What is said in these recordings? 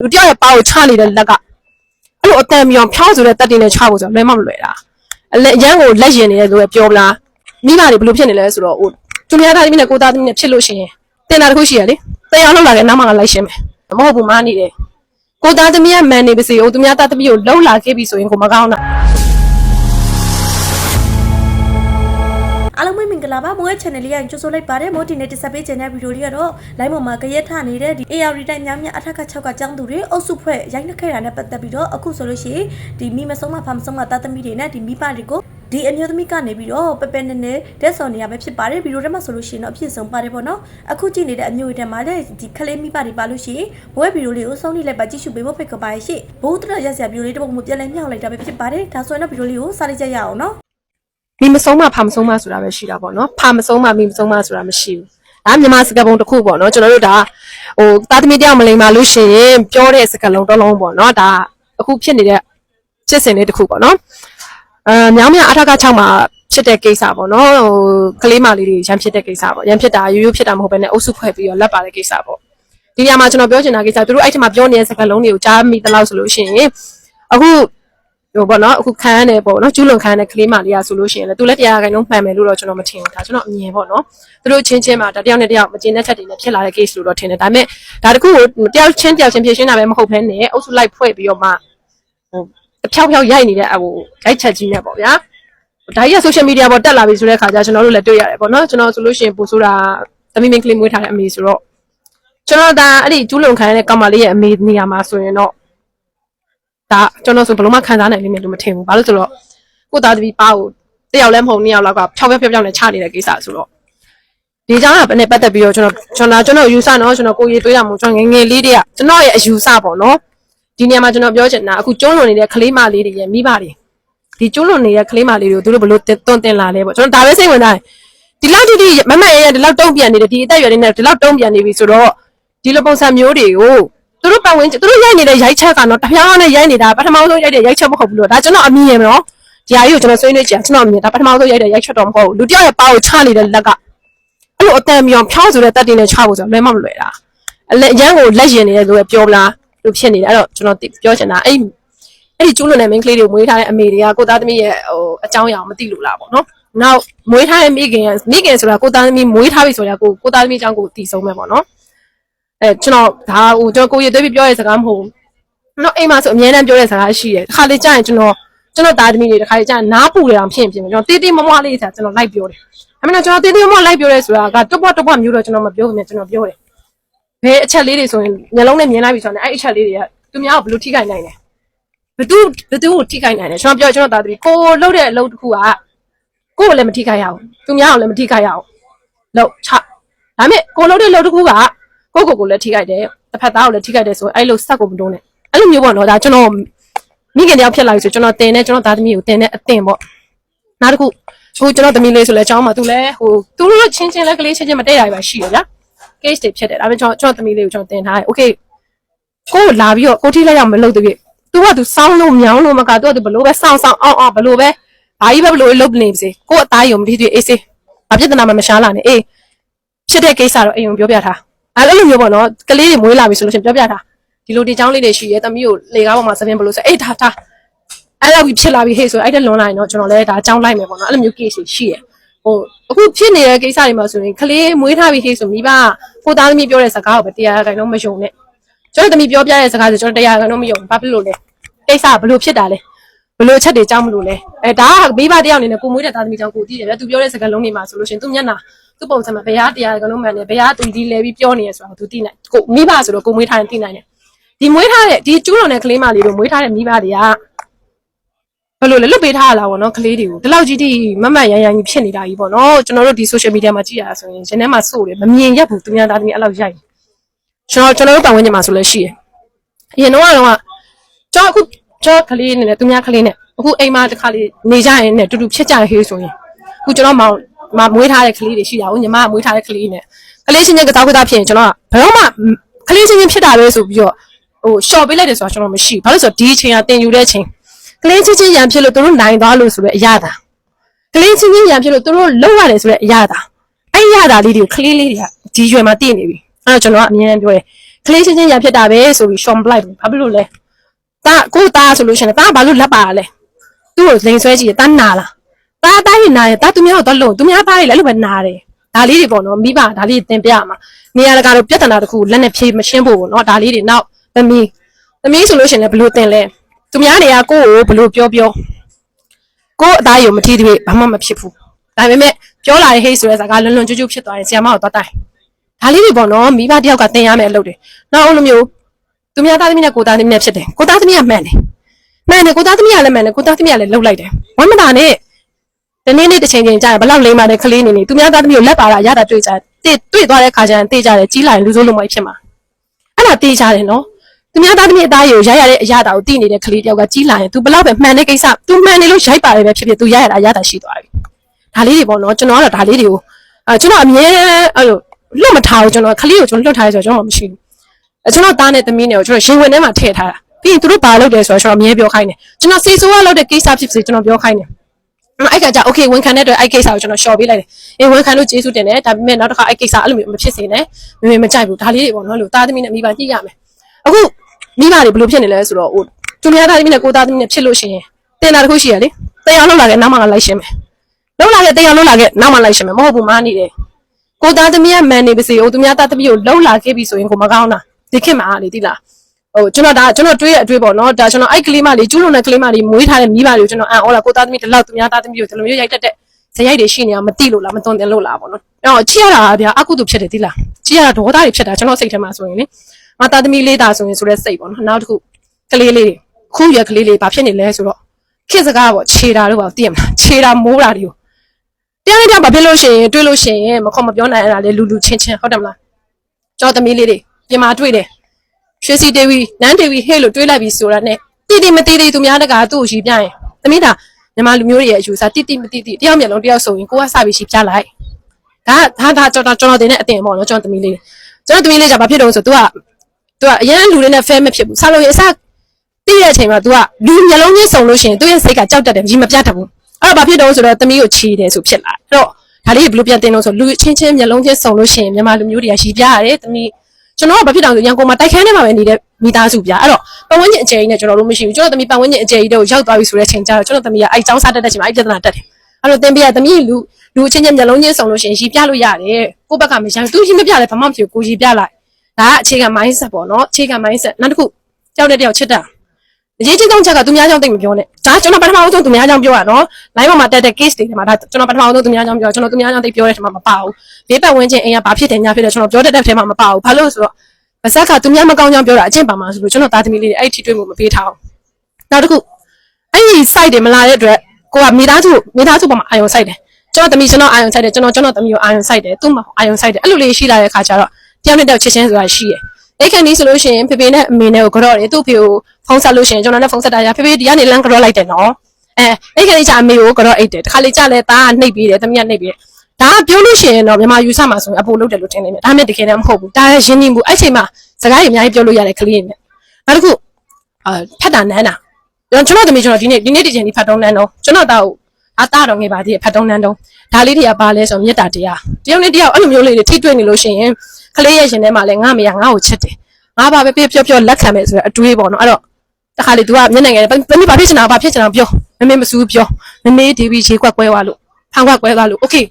လူတယောက်ရဲ့ပါကိုချနေတဲ့လက်ကအဲ့လိုအတန်မြောင်ဖြောင်းဆိုတဲ့တက်တင်နဲ့ချဖို့ဆိုတော့လွယ်မမလွယ်တာအလက်ရန်ကိုလက်ရင်နေတယ်လို့ပဲပြောပလားမိမတွေဘယ်လိုဖြစ်နေလဲဆိုတော့ဟိုသူများသားသမီးနဲ့ကိုသားသမီးနဲ့ဖြစ်လို့ရှိရင်တင်တာတစ်ခုရှိရလေတရားလောက်လာတဲ့နောက်မှငါလိုက်ရှင်းမယ်မဟုတ်ဘူးမားနေတယ်ကိုသားသမီးကမန်နေပါစေဟိုသူများသားသမီးကိုလှုပ်လာခဲ့ပြီဆိုရင်ကိုမကောင်းတာ င်္ဂလာပါမိုးရဲ့ channel လေးကကြိုဆိုလိုက်ပါတယ်မိုးဒီနေ့တက်ဆက်ပေးခြင်းတဲ့ဗီဒီယိုလေးကတော့ live ပေါ်မှာကြရက်ထနေတဲ့ဒီ AR တိုင်းများများအထက်က6ကចောင်းသူတွေအုပ်စုဖွဲ့ရိုက်နှက်ခဲ့တာနဲ့ပတ်သက်ပြီးတော့အခုဆိုလို့ရှိရင်ဒီမိမဆုံးမဖာမဆုံးမသားသမီးတွေနဲ့ဒီမိဘတွေကိုဒီအမျိုးသမီးကနေပြီးတော့ပပနဲ့နဲ့တက်ဆော်နေရပဲဖြစ်ပါတယ်ဗီဒီယိုထဲမှာဆိုလို့ရှိရင်တော့အဖြစ်ဆုံးပါတယ်ပေါ့နော်အခုကြည့်နေတဲ့အမျိုးတွေထဲမှာလည်းဒီခလေးမိဘတွေပါလို့ရှိရင်မိုးရဲ့ဗီဒီယိုလေးကိုဆုံးနေလိုက်ပါကြည့်ရှုပေးဖို့ဖိတ်ခေါ်ပါရရှိဘိုးတရရက်စရာဗီဒီယိုလေးတစ်ပုဒ်မှပြန်လဲမြောက်လိုက်တာပဲဖြစ်ပါတယ်ဒါဆိုရင်တော့ဗီဒီယိုလေးကိုစားလိုက်ကြရအောင်နော် မိမဆုံးမဖာမဆုံးမဆိုတာပဲရှိတာပေါ့နော်ဖာမဆုံးမမိမဆုံးမဆိုတာမရှိဘူးဒါမြန်မာစကားပုံတစ်ခုပေါ့နော်ကျွန်တော်တို့ဒါဟိုသားသမီးတယောက်မလိမ္မာလို့ရှိရင်ပြောတဲ့စကားလုံးတစ်လုံးပေါ့နော်ဒါအခုဖြစ်နေတဲ့ဖြစ်စဉ်လေးတစ်ခုပေါ့နော်အဲမြောင်းမြအထက်က6မှာဖြစ်တဲ့ကိစ္စပေါ့နော်ဟိုကလေးမလေးတွေရန်ဖြစ်တဲ့ကိစ္စပေါ့ရန်ဖြစ်တာရိုးရိုးဖြစ်တာမဟုတ်ဘဲနဲ့အုပ်စုဖွဲ့ပြီးတော့လက်ပါတဲ့ကိစ္စပေါ့ဒီနေရာမှာကျွန်တော်ပြောချင်တာကိစ္စသူတို့အဲ့ဒီမှာပြောနေတဲ့စကားလုံးတွေကိုကြားမိသလောက်ဆိုလို့ရှိရင်အခု ဟိုပေါ့နော်အခုခံရတဲ့ပေါ့နော်ကျူးလွန်ခံရတဲ့ကလေးမလေးอ่ะဆိုလို့ရှိရင်လည်းသူလည်းတရားခိုင်နှုန်းမှန်မယ်လို့တော့ကျွန်တော်မထင်ဘူးဒါကျွန်တော်အမြင်ပေါ့နော်သူတို့ချင်းချင်းမှာဒါတယောက်နဲ့တယောက်မကျင်းတဲ့ချက်တွေနဲ့ဖြစ်လာတဲ့ case လို့တော့ထင်တယ်ဒါပေမဲ့ဒါတခုကိုတယောက်ချင်းတယောက်ချင်းဖြေရှင်းတာပဲမဟုတ်ဘဲနဲ့အုပ်စုလိုက်ဖွဲ့ပြီးတော့မှဟိုအဖြောက်ဖြောက်ရိုက်နေတဲ့ဟိုရိုက်ချက်ကြီးနဲ့ပေါ့ဗျာဒါကြီးက social media ပေါ်တက်လာပြီဆိုတဲ့ခါကျကျွန်တော်တို့လည်းတွေ့ရတယ်ပေါ့နော်ကျွန်တော်ဆိုလို့ရှိရင်ပို့ဆိုတာသမီးမင်းကလေးမွေးထားတဲ့အမေဆိုတော့ကျွန်တော်ဒါအဲ့ဒီကျူးလွန်ခံရတဲ့ကောင်မလေးရဲ့အမေနေရာမှာဆိုရင်တော့ ဒါကျွန်တော်ဆိုဘယ်လို့မှခံစားနိုင်လိမ့်မယ်လို့မထင်ဘူး။ဘာလို့ဆိုတော့ကိုယ့်သားသမီးပါကိုတယောက်လည်းမဟုတ်နှစ်ယောက်လောက်ကဖြောက်ဖြောက်ဖြောက်ဖြောက်နဲ့ချနေတဲ့ကိစ္စဆိုတော့ဒီကြောင့်ကဘယ်နဲ့ပတ်သက်ပြီးတော့ကျွန်တော်ကျွန်တော်ကျွန်တော်ယူဆနော်ကျွန်တော်ကိုရေးတွေးတာမို့ကျွန်တော်ငယ်ငယ်လေးတည်းကကျွန်တော်ရဲ့အယူဆပေါ့နော်ဒီနေရာမှာကျွန်တော်ပြောချင်တာအခုကျုံးလွန်နေတဲ့ကလေးမလေးတွေရဲ့မိဘတွေဒီကျုံးလွန်နေတဲ့ကလေးမလေးတွေကိုသူတို့ဘယ်လိုတွန်းတင်လာလဲပေါ့ကျွန်တော်ဒါပဲစိတ်ဝင်စားတယ်ဒီလောက်တိတိမမရဲ့ဒီလောက်တုံ့ပြန်နေတယ်ဒီအသက်အရွယ်လေးနဲ့ဒီလောက်တုံ့ပြန်နေပြီဆိုတော့ဒီလိုပုံစံမျိုးတွေကို သူတို့ပတ်ဝန်းကျင်သူတို့ရိုက်နေတဲ့ရိုက်ချက်ကတော့တပြားနဲ့ရိုက်နေတာပထမဆုံးရိုက်တဲ့ရိုက်ချက်မဟုတ်ဘူးလို့ဒါကျွန်တော်အမြင်ရယ်နော်ဒီဟာကြီးကိုကျွန်တော်ဆွေးနွေးကြည့်ကျွန်တော်အမြင်ဒါပထမဆုံးရိုက်တဲ့ရိုက်ချက်တော့မဟုတ်ဘူးလူတစ်ယောက်ရဲ့ပါကိုချနေတဲ့လက်ကအဲ့လိုအတန်မြောင်ဖြောင်းဆိုတဲ့တက်တင်နဲ့ချဖို့ဆိုတော့လွယ်မမလွယ်တာအလက်ရန်ကိုလက်ရင်နေတယ်လို့ပဲပြောပလားလို့ဖြစ်နေတယ်အဲ့တော့ကျွန်တော်ပြောချင်တာအဲ့အဲ့ဒီကျူးလွန်တဲ့ main ကလေးတွေကိုမွေးထားတဲ့အမေတွေကကိုသားသမီးရဲ့ဟိုအကြောင်းအရာကိုမသိလို့လားပေါ့နော်နောက်မွေးထားတဲ့မိခင်ကမိခင်ဆိုတာကိုသားသမီးမွေးထားပြီဆိုတော့ကိုကိုသားသမီးအကြောင်းကိုသိဆုံးပဲပေါ့နော် အဲကျွန်တော်ဒါဟိုကျွန်တော်ကိုရသွေးပြီးပြောတဲ့စကားမဟုတ်ဘူးကျွန်တော်အိမ်မှာဆိုအများနဲ့ပြောတဲ့စကားရှိတယ်တစ်ခါလေကြာရင်ကျွန်တော်ကျွန်တော်သားသမီးတွေတစ်ခါလေကြာရင်နားပူတယ်အောင်ဖြစ်ရင်ဖြစ်မယ်ကျွန်တော်တေးတေးမမွားလေးဆိုတာကျွန်တော်လိုက်ပြောတယ်အမေကကျွန်တော်တေးတေးမမွားလိုက်ပြောရဲဆိုတာကတွတ်ပွားတွတ်ပွားမျိုးတော့ကျွန်တော်မပြောဘူးမြင်ကျွန်တော်ပြောတယ်ဘယ်အချက်လေးတွေဆိုရင်မျက်လုံးနဲ့မြင်လိုက်ပြီဆိုတော့အဲ့အချက်လေးတွေကသူများကိုဘယ်လိုထိခိုက်နိုင်လဲဘသူဘသူကိုထိခိုက်နိုင်လဲကျွန်တော်ပြောကျွန်တော်သားသမီးကိုလှုပ်တဲ့အလုပ်တစ်ခုကကိုကိုလည်းမထိခိုက်ရအောင်သူများကိုလည်းမထိခိုက်ရအောင်လှုပ်ချဒါပေမဲ့ကိုလှုပ်တဲ့အလုပ်တစ်ခုက ကိုကိုကိုလည်းထိခိုက်တယ်တစ်ဖက်သားကိုလည်းထိခိုက်တယ်ဆိုရင်အဲ့လိုဆက်ကိုမတွန်းနဲ့အဲ့လိုမျိုးပေါ့နော်ဒါကျွန်တော်မိခင်တယောက်ဖြစ်လာပြီဆိုကျွန်တော်တင်နဲ့ကျွန်တော်သားသမီးကိုတင်နဲ့အတင်ပေါ့နောက်တစ်ခုဟိုကျွန်တော်သမီးလေးဆိုလဲအကြောင်းမှာသူလဲဟိုသူတို့ချင်းချင်းလဲကလေးချင်းချင်းမတည့်ရပါရှိရဗျာ case တွေဖြစ်တယ်ဒါပေမဲ့ကျွန်တော်ကျွန်တော်သမီးလေးကိုကျွန်တော်တင်ထားတယ် okay ကိုကိုလာပြီးတော့ကိုထိလိုက်ရမလို့တပြည့် तू က तू စောင်းလို့မြောင်းလို့မက तू က तू ဘလို့ပဲစောင်းစောင်းအောင်အောင်ဘလို့ပဲဘာကြီးပဲဘလို့လုပ်နေပါစေကိုအသားယုံမတိတိအေးစေးဘာပြဿနာမှမရှားလာနဲ့အေးဖြစ်တဲ့ကိစ္စတော့အိမ်ုံပြောပြထား အဲ့လိုမျိုးပေါ့နော်ကလေးတွေမွေးလာပြီဆိုလို့ရှိရင်ပြောပြတာဒီလိုဒီချောင်းလေးတွေရှိရဲသမီးကိုလေကားပေါ်မှာသပင်းဘလို့ဆိုအေးဒါဒါအဲ့လိုဖြစ်လာပြီဟေ့ဆိုအဲ့ဒါလွန်လာရင်တော့ကျွန်တော်လည်းဒါအကြောင်းလိုက်မယ်ပေါ့နော်အဲ့လိုမျိုး case တွေရှိရဟိုအခုဖြစ်နေတဲ့ကိစ္စတွေမှာဆိုရင်ကလေးမွေးထားပြီဟေ့ဆိုမိဘကိုသားသမီးပြောတဲ့စကားကိုပဲတရားခိုင်တော့မယုံနဲ့ကျွန်တော်သမီးပြောပြတဲ့စကားဆိုကျွန်တော်တရားခိုင်တော့မယုံဘာဖြစ်လို့လဲကိစ္စဘလို့ဖြစ်တာလဲဘလို့ချက်တွေကြောင်းမလို့လဲအဲဒါကမိဘတယောက်အနေနဲ့ကိုမွေးတဲ့သားသမီးကြောင့်ကိုတည်တယ်ဗျသူပြောတဲ့စကားလုံးတွေမှာဆိုလို့ရှိရင်သူမျက်နှာ သူ့ပုံစံမှာဘယ်ဟာတရားကလုံးမှန်တယ်ဘယ်ဟာသူဒီလဲပြီးပြောနေရဆိုတာကိုသူသိနိုင်ကိုမိဘဆိုတော့ကိုမွေးထားရင်သိနိုင်တယ်ဒီမွေးထားတဲ့ဒီကျူးလွန်တဲ့ကလေးမလေးတို့မွေးထားတဲ့မိဘတွေကဘယ်လိုလဲလွတ်ပေးထားရလားဗောနော်ကလေးတွေကိုဒီလောက်ကြီးတိမမတ်ရန်ရန်ကြီးဖြစ်နေတာကြီးဗောနော်ကျွန်တော်တို့ဒီ social media မှာကြည့်ရတာဆိုရင်ရှင်ထဲမှာစိုးတယ်မမြင်ရက်ဘူးသူများသားသမီးအဲ့လောက်ရိုက်ကျွန်တော်ကျွန်တော်တို့ပတ်ဝန်းကျင်မှာဆိုလည်းရှိတယ်အရင်တော့ကတော့ကျွန်တော်အခုကျွန်တော်ကလေးနဲ့သူများကလေးနဲ့အခုအိမ်မှာတစ်ခါလေးနေကြရင်နဲ့တူတူဖြစ်ကြရဟေးဆိုရင်အခုကျွန်တော်မောင် မမွေးထားတဲ့ကလေးတွေရှိတာကိုညီမကမွေးထားတဲ့ကလေးနဲ့ကလေးချင်းချင်းကစားကစားဖြစ်ရင်ကျွန်တော်ကဘယ်တော့မှကလေးချင်းချင်းဖြစ်တာပဲဆိုပြီးတော့ဟိုရှော့ပေးလိုက်တယ်ဆိုတာကျွန်တော်မရှိဘူးဘာလို့လဲဆိုတော့ဒီအချိန်ကတင်ယူတဲ့အချိန်ကလေးချင်းချင်းရံဖြစ်လို့သူတို့နိုင်သွားလို့ဆိုတဲ့အရာတာကလေးချင်းချင်းရံဖြစ်လို့သူတို့လုံရတယ်ဆိုတဲ့အရာတာအဲ့ရတာလေးတွေကိုကလေးလေးတွေကဒီရွယ်မှာတည်နေပြီအဲ့တော့ကျွန်တော်ကအမြဲတမ်းပြောတယ်ကလေးချင်းချင်းရဖြစ်တာပဲဆိုပြီးရှော့ပလိုက်ဘူးဘာဖြစ်လို့လဲတာကိုတာဆိုလို့ရှိရင်တာဘာလို့လက်ပါလဲသူ့ကိုလိန်ဆွဲကြည့်တယ်တာနာလား တာတာရင်နာရင်တာသူများတော့လုံးသူများသားတွေလည်းအဲ့လိုပဲနာတယ်ဒါလေးတွေပေါ့နော်မိဘဒါလေးတင်ပြရမှာနေရာတကာတော့ပြဿနာတစ်ခုလက်နဲ့ဖြေမရှင်းဖို့ပေါ့နော်ဒါလေးတွေနောက်သမီးသမီးဆိုလို့ရှိရင်လည်းဘလို့တင်လဲသူများတွေကကိုယ့်ကိုဘလို့ပြောပြောကိုယ့်အသားရုံမထီးသေးဘာမှမဖြစ်ဘူးဒါပေမဲ့ပြောလာတဲ့ဟေးဆိုတဲ့စကားလွန်လွန်ကျွတ်ကျွတ်ဖြစ်သွားရင်ဆီယမကိုသွားတိုင်ဒါလေးတွေပေါ့နော်မိဘတယောက်ကတင်ရမယ်အလုပ်တွေနောက်အဲ့လိုမျိုးသူများသားသမီးနဲ့ကိုသားသမီးနဲ့ဖြစ်တယ်ကိုသားသမီးကမှန်တယ်မှန်တယ်ကိုသားသမီးကလည်းမှန်တယ်ကိုသားသမီးကလည်းလှုပ်လိုက်တယ်ဝမ်းမသာနဲ့ တနေ့နေ့တစ်ချိန်ချိန်ကြာရင်ဘလောက်လိမ့်ပါတဲ့ကလေးနေနေသူများသားသမီးကိုလက်ပါတာရတာတွေ့ကြတယ်တွေ့သွားတဲ့ခါကျရင်တေးကြတယ်ကြီးလာရင်လူစိုးလုံးမဖြစ်မှာအဲ့ဒါတေးကြတယ်နော်သူများသားသမီးအသားကိုရိုက်ရတဲ့အရာတာကိုသိနေတဲ့ကလေးတယောက်ကကြီးလာရင် तू ဘလောက်ပဲမှန်တဲ့ကိစ္စ तू မှန်နေလို့ရိုက်ပါတယ်ပဲဖြစ်ဖြစ် तू ရရတာအရာတာရှိသွားပြီဒါလေးတွေပေါ့နော်ကျွန်တော်ကတော့ဒါလေးတွေကိုအဲကျွန်တော်အမြဲအဲ့လိုလွတ်မထားဘူးကျွန်တော်ကလေးကိုကျွန်တော်လွတ်ထားရဆိုတော့ကျွန်တော်မရှိဘူးအဲကျွန်တော်သားနဲ့သမီးနဲ့ကိုကျွန်တော်ရင်ဝင်ထဲမှာထည့်ထားတာပြီးရင်သူတို့ဘာလုပ်တယ်ဆိုတော့ကျွန်တော်အမြဲပြောခိုင်းတယ်ကျွန်တော်စေဆိုးကလုပ်တဲ့ကိစ္စဖြစ်စေကျွန်တော်ပြောခိုင်းတယ် အဲ့ကကြ okay ဝန်ခံတဲ့အတွက်အဲ့ကိစ္စကိုကျွန်တော် short ပေးလိုက်တယ်အေးဝန်ခံလို့ကျေးဇူးတင်တယ်ဒါပေမဲ့နောက်တစ်ခါအဲ့ကိစ္စအဲ့လိုမျိုးမဖြစ်စေနဲ့မမေမကြိုက်ဘူးဒါလေးတွေပေါ့နော်လို့သားသမီးနဲ့မိဘညှိရမယ်အခုမိဘတွေဘယ်လိုဖြစ်နေလဲဆိုတော့ဟိုသူများသားသမီးနဲ့ကိုသားသမီးနဲ့ဖြစ်လို့ရှိရင်တင်တာတစ်ခုရှိရလေတရားလောက်လာခဲ့နောက်မှလိုက်ရှင်းမယ်လောက်လာခဲ့တရားလောက်လာခဲ့နောက်မှလိုက်ရှင်းမယ်မဟုတ်ဘူးမားနေတယ်ကိုသားသမီးကမန်နေပါစေဟိုသူများသားသမီးကိုလှုပ်လာခဲ့ပြီဆိုရင်ကိုမကောင်းတာဒီခေတ်မှာလေတိလား ဟိုကျွန်တော်ဒါကျွန်တော်တွေးရအတွေးပေါ့နော်ဒါကျွန်တော်အဲ့ကလေးမလေးကျူးလွန်တဲ့ကလေးမလေးမွေးထားတဲ့မိဘတွေကိုကျွန်တော်အံ့ဩလာကိုသားသမီးတလောက်သူများသားသမီးကိုဒီလိုမျိုးရိုက်တက်တဲ့ဇယိုက်တွေရှိနေတာမသိလို့လားမသွန်သင်လို့လားပေါ့နော်အဲ့တော့ချစ်ရတာဗျာအကုသို့ဖြစ်တယ်တိလားချစ်ရတာဒေါသတွေဖြစ်တာကျွန်တော်စိတ်ထဲမှာဆိုရင်လေငါသားသမီးလေးတာဆိုရင်ဆိုတဲ့စိတ်ပေါ့နော်နောက်တစ်ခုကလေးလေးတွေခုရွယ်ကလေးလေးဘာဖြစ်နေလဲဆိုတော့ခေတ်စကားပေါ့ခြေတာတို့ပါသိရမလားခြေတာမိုးတာတွေကိုတရားနဲ့တရားဘာဖြစ်လို့ရှိရင်တွေ့လို့ရှိရင်မခေါ်မပြောနိုင်ရတာလေလူလူချင်းချင်းဟုတ်တယ်မလားကျော်သမီးလေးတွေပြင်မာတွေ့တယ် ရွှေစီဒေဝီနန်းဒေဝီဟဲ့လို့တွေးလိုက်ပြီဆိုတာနဲ့တိတိမတိတိသူများတကာသူ့ကိုရှိပြရင်သမီးဒါမြန်မာလူမျိုးတွေရဲ့အယူဆတိတိမတိတိတယောက်မျက်လုံးတယောက်ဆိုရင်ကိုကစပြီးရှိပြလိုက်ဒါဒါဒါကျွန်တော်ကျွန်တော်တင်တဲ့အတင်ပေါ့နော်ကျွန်တော်သမီးလေးကျွန်တော်သမီးလေးကဘာဖြစ်တော့ဆို तू က तू ကအရင်လူတွေနဲ့ fair မဖြစ်ဘူးဆာလို့ရအစတိတဲ့အချိန်မှာ तू ကလူမျက်လုံးချင်းစုံလို့ရှိရင်သူ့ရဲ့စိတ်ကကြောက်တတ်တယ်ကြီးမပြတ်တတ်ဘူး အဲ့တော့ဘာဖြစ်တော့ဆိုတော့သမီးကိုချီတယ်ဆိုဖြစ်လာအဲ့တော့ဒါလေးဘယ်လိုပြန်တင်လို့ဆိုလူချင်းချင်းမျက်လုံးချင်းစုံလို့ရှိရင်မြန်မာလူမျိုးတွေကရှည်ပြရတယ်သမီး ကျွန်တော်ကဘာဖြစ်တောင်ဆိုရန်ကုန်မှာတိုက်ခန်းထဲမှာပဲနေတဲ့မိသားစုပြအဲ့တော့ပတ်ဝန်းကျင်အကျယ်ကြီးနဲ့ကျွန်တော်တို့မရှိဘူးကျွန်တော်သမီးပတ်ဝန်းကျင်အကျယ်ကြီးတွေကိုရောက်သွားပြီဆိုတဲ့ချိန်ကျတော့ကျွန်တော်သမီးကအဲ့ចောင်းစားတက်တဲ့ချိန်မှာအဲ့ပြဿနာတက်တယ်အဲ့တော့တင်ပြရသမီးလူလူချင်းချင်းမျက်လုံးချင်းစုံလို့ရှိရင်ရှည်ပြလို့ရတယ်ကိုယ့်ဘက်ကမရဘူးသူရှည်မပြလဲဘာမှမဖြစ်ဘူးကိုရှည်ပြလိုက်ဒါကအခြေခံ mindset ပေါ့နော်အခြေခံ mindset နောက်တစ်ခုကြောက်တဲ့တယောက်ချစ်တာ အရေးကြီးဆုံးချက်ကသူများကြောင့်တိတ်မပြောနဲ့ဒါကျွန်တော်ပထမဆုံးသူများကြောင့်ပြောရနော် line ပေါ်မှာတက်တဲ့ case တွေထဲမှာဒါကျွန်တော်ပထမဆုံးသူများကြောင့်ပြောကျွန်တော်သူများကြောင့်တိတ်ပြောတဲ့ထဲမှာမပါဘူးဘေးပတ်ဝန်းကျင်အိမ်ကဘာဖြစ်တယ်ညာဖြစ်တယ်ကျွန်တော်ပြောတတ်တဲ့ထဲမှာမပါဘူးဘာလို့လဲဆိုတော့ဗဇက်ကသူများမကောင်းကြောင့်ပြောတာအကျင့်ပါမှာဆိုလို့ကျွန်တော်သားသမီးလေးတွေအဲ့ဒီထိတွေ့မှုမပေးထားအောင်နောက်တစ်ခုအဲ့ဒီ site တွေမလာတဲ့အတွက်ကိုကမိသားစုမိသားစုပေါ်မှာအာယုံ site တယ်ကျွန်တော်သမီးကျွန်တော်အာယုံ site တယ်ကျွန်တော်ကျွန်တော်သမီးကိုအာယုံ site တယ်သူ့မှာအာယုံ site တယ်အဲ့လိုလေးရှိလာတဲ့ခါကျတော့တယောက်နဲ့တယောက်ချစ်ချင်းဆိုတာရှိတယ် အဲ့ခဏนี้ဆိုလို့ရှိရင်ဖေဖေနဲ့အမေနဲ့ကိုကြော့တယ်သူ့ဖေကိုဖုန်းဆက်လို့ရှိရင်ကျွန်တော်နဲ့ဖုန်းဆက်တာရဖေဖေဒီကနေလမ်းကြော့လိုက်တယ်နော်အဲအဲ့ခဏนี้ကျအမေကိုကြော့အိတ်တယ်တခါလေကျလဲသားကနှိပ်ပြီးတယ်သမီးကနှိပ်ပြီးတယ်ဒါကပြောလို့ရှိရင်တော့မြန်မာယူဆမှာဆိုရင်အပိုလုပ်တယ်လို့ထင်နေတယ်ဒါပေမဲ့တကယ်တမ်းမဟုတ်ဘူးဒါရင်းနှီးမှုအဲ့ချိန်မှာစကားတွေအများကြီးပြောလို့ရတယ်ကလေးတွေနဲ့နောက်တစ်ခုအာဖတ်တာနန်းတာကျွန်တော်သမီးကျွန်တော်ဒီနေ့ဒီနေ့ဒီချိန်ဒီဖတ်တုံးနန်းတော့ကျွန်တော်တောက်အသားတော်ငယ်ပါသေးတယ်ဖတ်တုံးနန်းတော့ဒါလေးတွေကပါလဲဆိုမေတ္တာတရားတယောက်နဲ့တယောက်အဲ့လိုမျိုးလေးတွေထိတွေ့နေလို့ရှိရင်ကလေးရဲ့ရှင်ထဲမှာလဲငါမရငါ့ကိုချစ်တယ် ငါဘာပဲပြောပြောပြောလက်ခံမယ်ဆိုတော့အတွေးပေါ့နော်အဲ့တော့တခါလေ तू ကမျက်နှာငယ်တမီးဘာဖြစ်ချင်တာဘာဖြစ်ချင်တာပြောမမေမစူးပြောမမေဒီဘီရေကွက်ကွဲသွားလို့ဖန်ကွက်ကွဲသွားလို့ okay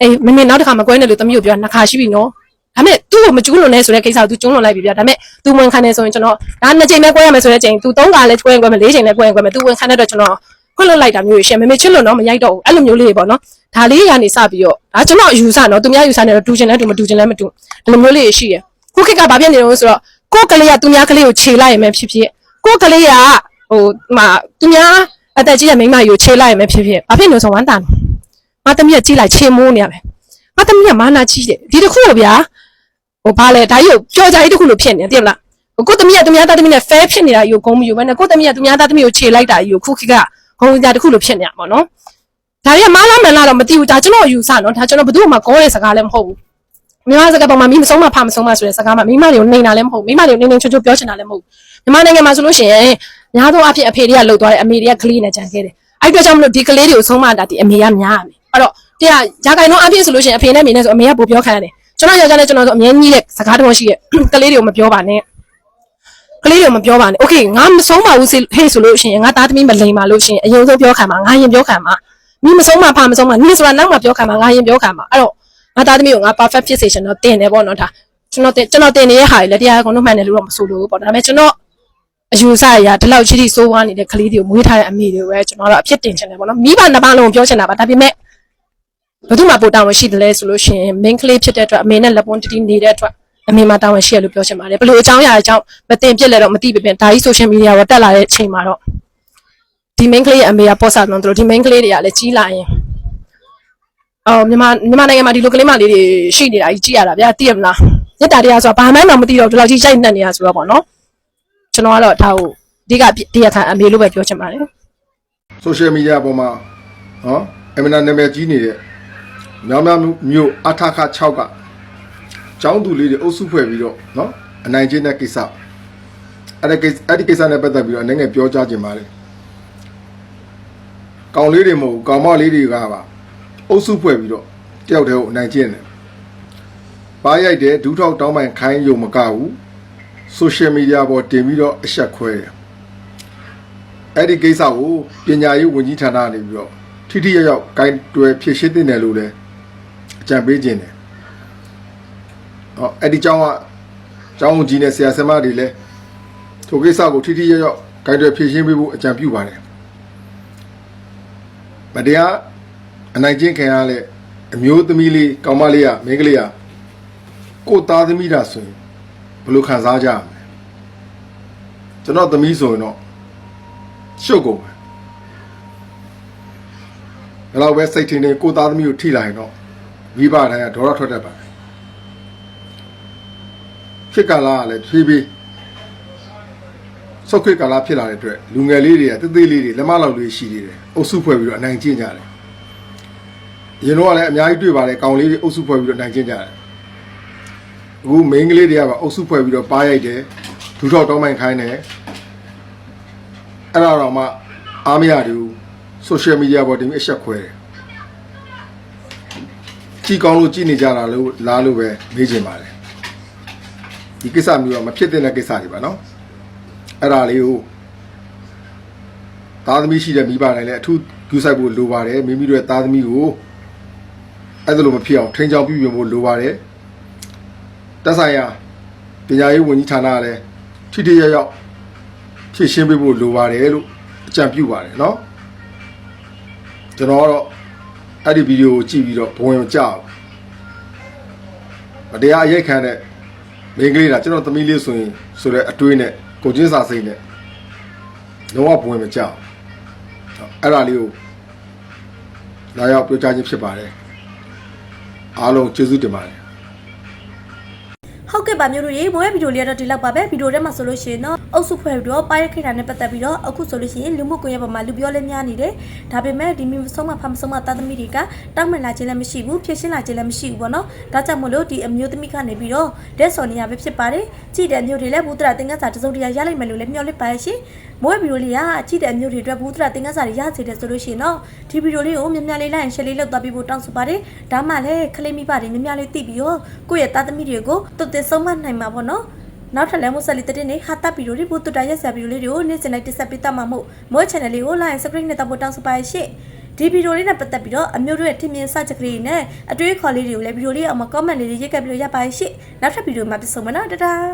အေးမမေနောက်တစ်ခါမကွဲနဲ့လို့တမီးကိုပြောနှစ်ခါရှိပြီနော်ဒါပေမဲ့ तू ကိုမကျူးလွန်နဲ့ဆိုတဲ့ကိစ္စကို तू ကျူးလွန်လိုက်ပြီဗျာဒါပေမဲ့ तू ဝင်ခံနေဆိုရင်ကျွန်တော်ဒါနှစ်ချိန်ပဲကွဲရမယ်ဆိုတဲ့ချိန် तू သုံးခါလဲကွဲရင်ကွဲမယ်လေးချိန်လဲကွဲရင်ကွဲမယ် तू ဝင်ခံတဲ့အတွက်ကျွန်တော်ခွင့်လွတ်လိုက်တာမျိုးရှင်မမေချစ်လို့တော့မရိုက်တော့ဘူးအဲ့လိုမျိုးလေးတွေပေါ့နော်ဒါလေးကနေစပြီးတော့ဒါကျွန်တော်ယူဆနော်သူများယူဆနေတော့တူချင်လဲတူမတူချင်လဲမတူဒီလိုမျိုးလေးရှိရ ခုခေတ်ကဘာဖြစ်နေလို့ဆိုတော့ကိုယ်ကလေးကသူများကလေးကိုခြေလိုက်ရမယ်ဖြစ်ဖြစ်ကိုယ်ကလေးကဟိုမှာသူများအသက်ကြီးတဲ့မိန်းမကြီးကိုခြေလိုက်ရမယ်ဖြစ်ဖြစ်ဘာဖြစ်လို့ဆိုဝမ်းတာမတမီးကကြီးလိုက်ခြေမိုးနေရမယ်မတမီးကမာနာကြီးတယ်ဒီတစ်ခုကိုဗျာဟိုဘာလဲဒါကြီးကိုပျော်ကြကြီးတစ်ခုလို့ဖြစ်နေတယ်သိမလားဟိုကိုယ်တမီးကသူများသားသမီးနဲ့ fair ဖြစ်နေတာကြီးကိုဂုံးမယူဘဲနဲ့ကိုယ်တမီးကသူများသားသမီးကိုခြေလိုက်တာကြီးကိုခုခေတ်ကဂုံးကြတစ်ခုလို့ဖြစ်နေတာပေါ့နော်ဒါရီကမားလားမလားတော့မသိဘူးဒါကျွန်တော်ယူဆနော်ဒါကျွန်တော်ဘယ်သူမှကောတဲ့စကားလည်းမဟုတ်ဘူး မိမစကားပေါ်မှာမိမဆုံးမဖမဆုံးမဆိုတဲ့စကားမှာမိမတွေကိုနေတာလည်းမဟုတ်မိမတွေကိုနေနေချွတ်ချွတ်ပြောချင်တာလည်းမဟုတ်မိမနိုင်ငံမှာဆိုလို့ရှိရင်များသောအားဖြင့်အဖေတွေကလှုပ်သွားတယ်အမေတွေကကလေးနဲ့ကြံခဲ့တယ်အဲ့အတွက်ကြောင့်မလို့ဒီကလေးတွေကိုဆုံးမတာဒီအမေကများတယ်အဲ့တော့တရားရာဂိုင်တော့အဖြစ်ဆိုလို့ရှိရင်အဖေနဲ့အမေနဲ့ဆိုအမေကပိုပြောခံရတယ်ကျွန်တော်ယောက်ျားနဲ့ကျွန်တော်ဆိုအမြဲကြီးတဲ့စကားတော်ရှိရဲ့ကလေးတွေကိုမပြောပါနဲ့ကလေးတွေမပြောပါနဲ့။ Okay ငါမဆုံးပါဘူးစေဟေ့ဆိုလို့ရှိရင်ငါသားသမီးမလိမ်ပါလို့ရှိရင်အရင်ဆုံးပြောခံမှာငါရင်ပြောခံမှာမိမဆုံးမှာဖာမဆုံးမှာနင်းဆိုတာနောက်မှပြောခံမှာငါရင်ပြောခံမှာအဲ့တော့ ငါသားသမီးကိုငါ perfect ဖြစ်စေချင်တော့တင်တယ်ပေါ့နော်ဒါကျွန်တော်တင်ကျွန်တော်တင်နေတဲ့ဟာတွေလည်းတရားကောင်တော့မှန်တယ်လို့တော့မဆိုလို့ပေါ့ဒါပေမဲ့ကျွန်တော်အယူဆအရာဒီလောက်ချီတီစိုးဝါနေတဲ့ကလေးတွေကိုမွေးထားတဲ့အမိတွေပဲကျွန်တော်တော့အဖြစ်တင်ချင်တယ်ပေါ့နော်မိဘနှစ်ပါးလုံးကိုပြောချင်တာပါဒါပေမဲ့ဘယ်သူမှပိုတာဝန်ရှိတယ်လဲဆိုလို့ရှိရင် main ကလေးဖြစ်တဲ့အတွက်အမေနဲ့လက်ပွန်းတတိနေတဲ့အတွက်အမေမှာတာဝန်ရှိရလို့ပြောချင်ပါတယ်ဘယ်လိုအကြောင်းအရာအကြောင်းမတင်ပြစ်လဲတော့မသိပြပြင်ဒါကြီး social media ပေါ်တက်လာတဲ့အချိန်မှာတော့ဒီ main ကလေးရဲ့အမေကပေါ်စားတော့တို့ဒီ main ကလေးတွေကလည်းကြီးလာရင် အော်မြန်မာမြန်မာနိုင်ငံမှာဒီလိုကလေးမလေးတွေရှိနေတာကြီးကြည့်ရတာဗျာသိရမလားမြတ်တာတရားဆိုတာဘာမှမသိတော့ဒီလောက်ကြီးရိုက်နှက်နေတာဆိုတော့ပေါ့နော်ကျွန်တော်ကတော့ဒါကိုအဓိကတရားခံအမေလို့ပဲပြောချင်ပါတယ် social media ပေါ်မှာနော်အမနာနာမည်ကြီးနေတဲ့မြောင်မြောင်မြို့အထခ6ကကျောင်းသူလေးတွေအုပ်စုဖွဲ့ပြီးတော့နော်အနိုင်ကျင့်တဲ့ကိစ္စအဲ့ဒီကိစ္စအဲ့ဒီကိစ္စနဲ့ပတ်သက်ပြီးတော့အနေငယ်ပြောကြားခြင်းပါတယ်ကောင်လေးတွေမဟုတ်ဘူးကောင်မလေးတွေကပါ အုပ်စုဖွဲ့ပြီးတော့တယောက်တည်းကိုအနိုင်ကျင့်တယ်ပါရိုက်တယ်ဒူးထောက်တောင်းပန်ခိုင်းယုံမကဘူး social media ပေါ်တင်ပြီးတော့အဆက်ခွဲတယ်အဲ့ဒီကိစ္စကိုပညာရေးဝန်ကြီးဌာနကနေပြီးတော့ထိထိရောက်ရောက်ဂိုင်းတွယ်ဖြည့်ရှင်းတင်တယ်လို့လည်းအကြံပေးခြင်းတယ်။ဟောအဲ့ဒီကျောင်းကကျောင်းဝန်ကြီးနဲ့ဆရာဆရာမတွေလည်းထိုကိစ္စကိုထိထိရောက်ရောက်ဂိုင်းတွယ်ဖြည့်ရှင်းပေးဖို့အကြံပြုပါတယ်။မတရား အနိုင်ကျင့်ခံရတဲ့အမျိုးသမီးလေးကောင်မလေးကမိန်းကလေးကကိုယ်သားသမီးတာဆိုရင်ဘယ်လိုခံစားကြရမလဲ။ကျွန်တော်သမီးဆိုရင်တော့ရှုပ်ကုန်ပဲဘယ်တော့ပဲစိတ်ထင်းနေကိုသားသမီးကိုထိလိုက်ရင်တော့မိဘတိုင်းကဒေါရထွက်တတ်ပါတယ်ဖြစ်ကလာကလည်းဖြည်းဖြည်းဆုတ်ခွေကလာဖြစ်လာတဲ့အတွက်လူငယ်လေးတွေကတေးသေးလေးတွေလက်မလောက်လေးရှိနေတယ်အုပ်စုဖွဲ့ပြီးတော့အနိုင်ကျင့်ကြတယ် ရင်တော့လည်းအများကြီးတွေ့ပါတယ်ကောင်လေးတွေအုပ်စုဖွဲ့ပြီးတော့အနိုင်ကျင့်ကြတယ်အခုမိန်းကလေးတွေကပါအုပ်စုဖွဲ့ပြီးတော့ပါရိုက်တယ်ဒူးထောက်တောင်းပန်ခိုင်းတယ်အဲ့ဒါတော့မှအားမရတူ social media ပေါ်တင်ပြီးအဆက်ခွဲတယ်ကြည်ကောင်းလို့ကြည်နေကြတာလို့လားလို့ပဲမေးချင်ပါတယ်ဒီကိစ္စမျိုးတော့မဖြစ်တဲ့ကိစ္စတွေပါနော်အဲ့ဒါလေးကိုသားသမီးရှိတဲ့မိဘတိုင်းလည်းအထူးကြူးဆိုင်ဖို့လိုပါတယ်မိမိတို့ရဲ့သားသမီးကို အဲ့ဒါလိုမဖြစ်အောင်ထိန်းချောင်းပြုပြင်ဖို့လိုပါတယ်တက်ဆိုင်ရာပညာရေးဝန်ကြီးဌာနကလည်းထိထိရောက်ရောက် ဖြည့်ရှင်းပေးဖို့လိုပါတယ်လို့အကြံပြုပါတယ်เนาะကျွန်တော်ကတော့အဲ့ဒီဗီဒီယိုကိုကြည့်ပြီးတော့ဘဝင်မကြောက်မတရားအရိုက်ခံတဲ့မိန်းကလေးကကျွန်တော်သမီးလေးဆိုရင်ဆိုတဲ့အတွေးနဲ့ကိုချင်းစာစိတ်နဲ့လုံးဝဘဝင်မကြောက်အဲ့ဒါလေးကိုလာရောက်ပြောကြားခြင်းဖြစ်ပါတယ် အားလုံးကျေးဇူးတင်ပါတယ်ဟုတ်ကဲ့ပါမျိုးတို့ရေမွေးဗီဒီယိုလေးကတော့ဒီလောက်ပါပဲဗီဒီယိုထဲမှာဆိုလို့ရှိရင်တော့အုပ်စုဖွဲ့ပြီးတော့ပါရက်ခိတာနဲ့ပတ်သက်ပြီးတော့အခုဆိုလို့ရှိရင်လူမှုကွန်ရက်ပေါ်မှာလူပြောလဲများနေတယ်ဒါပေမဲ့ဒီမီမဆုံးမဖမဆုံးမသားသမီးတွေကတောင်းပန်လာခြင်းလည်းမရှိဘူးဖြစ်ရှင်းလာခြင်းလည်းမရှိဘူးပေါ့နော်ဒါကြောင့်မို့လို့ဒီအမျိုးသမီးကနေပြီးတော့တဲ့စော်နေရပဲဖြစ်ပါတယ်ကြည့်တဲ့မျိုးတွေလည်းဘူးတရာသင်္ကန်းစာတစ်စုံတရာရလိုက်မယ်လို့လည်းမျှော်လင့်ပါရဲ့ရှင်မွေးဗီဒီယိုလေးကကြည့်တဲ့မျိုးတွေအတွက်ဘူးတရာသင်္ကန်းစာတွေရစေတယ်ဆိုလို့ရှိရင်တော့ဒီဗီဒီယိုလေးကိုမြန်မြန်လေးလိုက်ရင်ရှယ်လေးလောက်သွားပြီးဖို့တောင်းဆိုပါတယ်ဒါမှလည်းခလေးမိပါတယ်မြန်မြန်လေးသိပြီးတော့ကိုယ့်ရဲ့သားသမီးတွေကိုတုတ်တင်ဆုံးမနိုင်မှာပေါ့နော်နောက်ထပ်လည်းမို့ဆက်လီတဲ့နေဟာတာဗီဒီယိုတွေဘုတူတာရက်ဆက်ဗီဒီယိုလေးတွေကိုနေ့စဉ်လိုက်တက်ဆက်ပေးတတ်မှာမို့မို့ channel လေးကို like and subscribe နဲ့တောက်ဖို့တောင်းဆိုပါရရှင့် ဒီဗီဒီယိုလေးနဲ့ပတ်သက်ပြီးတော့အမျိုးတို့ရဲ့ထင်မြင်စချက်ကလေးနဲ့အတွေးခေါ်လေးတွေကိုလည်းဗီဒီယိုလေးအောက်မှာ comment လေးတွေရေးခဲ့ပြီးတော့ရပါရရှင့်နောက်ထပ်ဗီဒီယိုမှာပြန်ဆုံမယ်နော်တတား